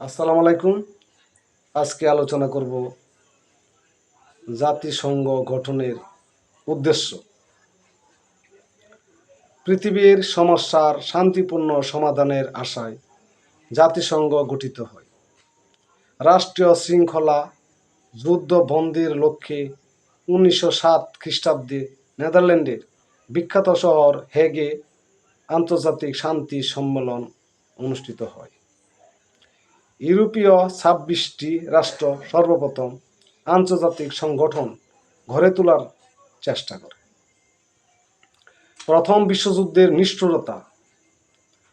আসসালামু আলাইকুম। আজকে আলোচনা করব জাতিসংঘ গঠনের উদ্দেশ্য। পৃথিবীর সমস্যার শান্তিপূর্ণ সমাধানের আশায় জাতিসংঘ গঠিত হয়। রাষ্ট্রীয় শৃঙ্খলা যুদ্ধবন্দির লক্ষ্যে উনিশশো সাত খ্রিস্টাব্দে নেদারল্যান্ডের বিখ্যাত শহর হেগে আন্তর্জাতিক শান্তি সম্মেলন অনুষ্ঠিত হয়। ইউরোপীয় ছাব্বিশটি রাষ্ট্র সর্বপ্রথম আন্তর্জাতিক সংগঠন গড়ে তোলার চেষ্টা করে। প্রথম বিশ্বযুদ্ধের নিষ্ঠুরতা,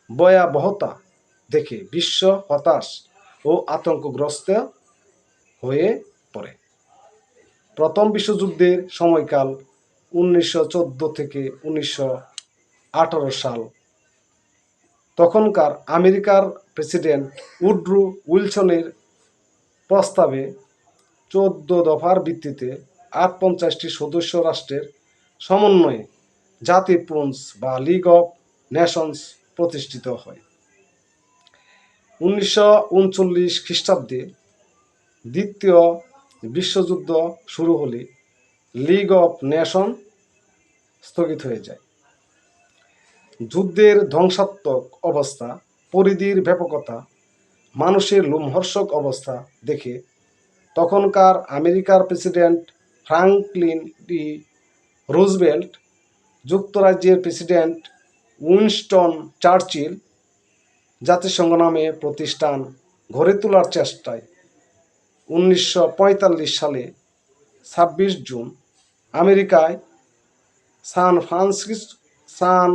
ভয়াবহতা দেখে বিশ্ব হতাশ ও আতঙ্কগ্রস্ত হয়ে পড়ে। প্রথম বিশ্বযুদ্ধের সময়কাল উনিশশো চোদ্দ থেকে উনিশশো আঠারো সাল তখনকার আমেরিকার প্রেসিডেন্ট উড্রু উইলসনের প্রস্তাবে চোদ্দ দফার ভিত্তিতে আট পঞ্চাশটি সদস্য রাষ্ট্রের সমন্বয়ে জাতিপুঞ্জ বা লিগ অফ নেশনস প্রতিষ্ঠিত হয়। উনিশশো উনচল্লিশ খ্রিস্টাব্দে দ্বিতীয় বিশ্বযুদ্ধ শুরু হলে লিগ অফ নেশন স্থগিত হয়ে যায়। যুদ্ধের ধ্বংসাত্মক অবস্থা, পরিধির ব্যাপকতা, মানুষের লোমহর্ষক অবস্থা দেখে তখনকার আমেরিকার প্রেসিডেন্ট ফ্রাঙ্কলিন ডি রুজভেল্ট, যুক্তরাজ্যের প্রেসিডেন্ট উইনস্টন চার্চিল জাতিসংঘ নামে প্রতিষ্ঠান গড়ে তোলার চেষ্টায় উনিশশো পঁয়তাল্লিশ সালে ছাব্বিশ জুন আমেরিকায় সান ফ্রান্সিস, সান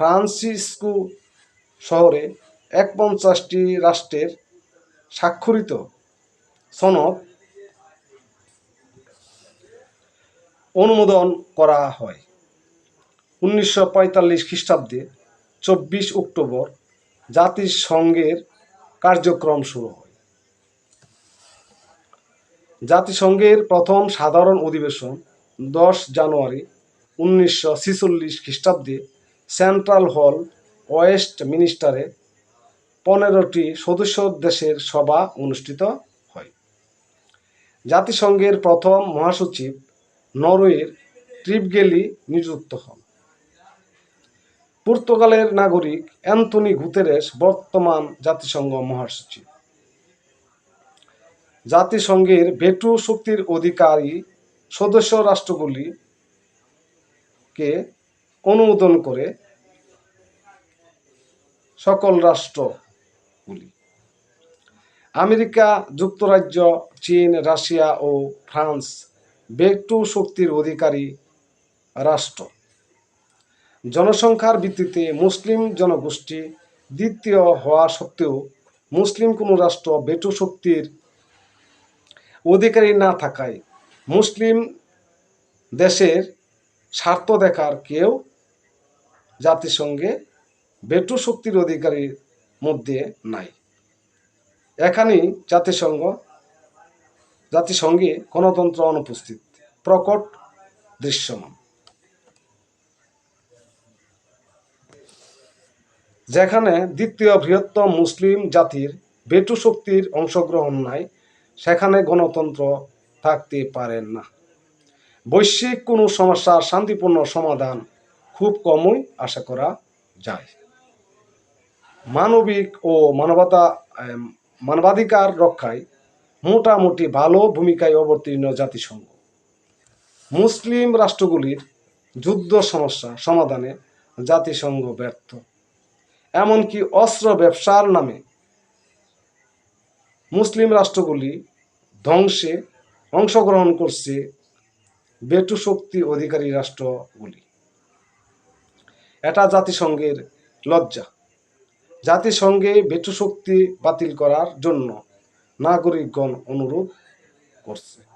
ফ্রান্সিসকো শহরে এক পঞ্চাশটি রাষ্ট্রের স্বাক্ষরিত সনদ অনুমোদন করা হয়। উনিশশো পঁয়তাল্লিশ খ্রিস্টাব্দে চব্বিশ অক্টোবর জাতিসংঘের কার্যক্রম শুরু হয়। জাতিসংঘের প্রথম সাধারণ অধিবেশন দশ জানুয়ারি উনিশশো ছিচল্লিশ খ্রিস্টাব্দে সেন্ট্রাল হল ওয়েস্ট মিনিস্টারে পনেরোটি সদস্য দেশের সভা অনুষ্ঠিত হয়। জাতিসংঘের প্রথম মহাসচিব নরওয়ের ট্রিপগেলি নিযুক্ত হন। পর্তুগালের নাগরিক অ্যান্থনি গুতেরেস বর্তমান জাতিসংঘ মহাসচিব। জাতিসংঘের ভেটু শক্তির অধিকারী সদস্য রাষ্ট্রগুলিকে অনুমোদন করে সকল রাষ্ট্রগুলি। আমেরিকা, যুক্তরাজ্য, চীন, রাশিয়া ও ফ্রান্স বেটু শক্তির অধিকারী রাষ্ট্র। জনসংখ্যার ভিত্তিতে মুসলিম জনগোষ্ঠী দ্বিতীয় হওয়া সত্ত্বেও মুসলিম কোনো রাষ্ট্র বেটু শক্তির অধিকারী না থাকায় মুসলিম দেশের স্বার্থ দেখার কেউ জাতিসংঘে ভেটু শক্তির অধিকারীর মধ্যে নাই। এখানেই জাতিসংঘ, জাতিসংঘে গণতন্ত্র অনুপস্থিত, প্রকট দৃশ্যমান। যেখানে দ্বিতীয় বৃহত্তম মুসলিম জাতির বেটু শক্তির অংশগ্রহণ নাই, সেখানে গণতন্ত্র থাকতে পারেন না। বৈশ্বিক কোনো সমস্যার শান্তিপূর্ণ সমাধান খুব কমই আশা করা যায়। মানবিক ও মানবতা মানবাধিকার রক্ষায় মোটামুটি ভালো ভূমিকায় অবতীর্ণ জাতিসংঘ। মুসলিম রাষ্ট্রগুলির যুদ্ধ সমস্যা সমাধানে জাতিসংঘ ব্যর্থ। এমনকি অস্ত্র ব্যবসার নামে মুসলিম রাষ্ট্রগুলি ধ্বংসে অংশগ্রহণ করছে বেটু শক্তি অধিকারী রাষ্ট্রগুলি। এটা জাতিসংঘের লজ্জা। জাতিসংঘে বেটু শক্তি বাতিল করার জন্য নাগরিকগণ অনুরোধ করছে।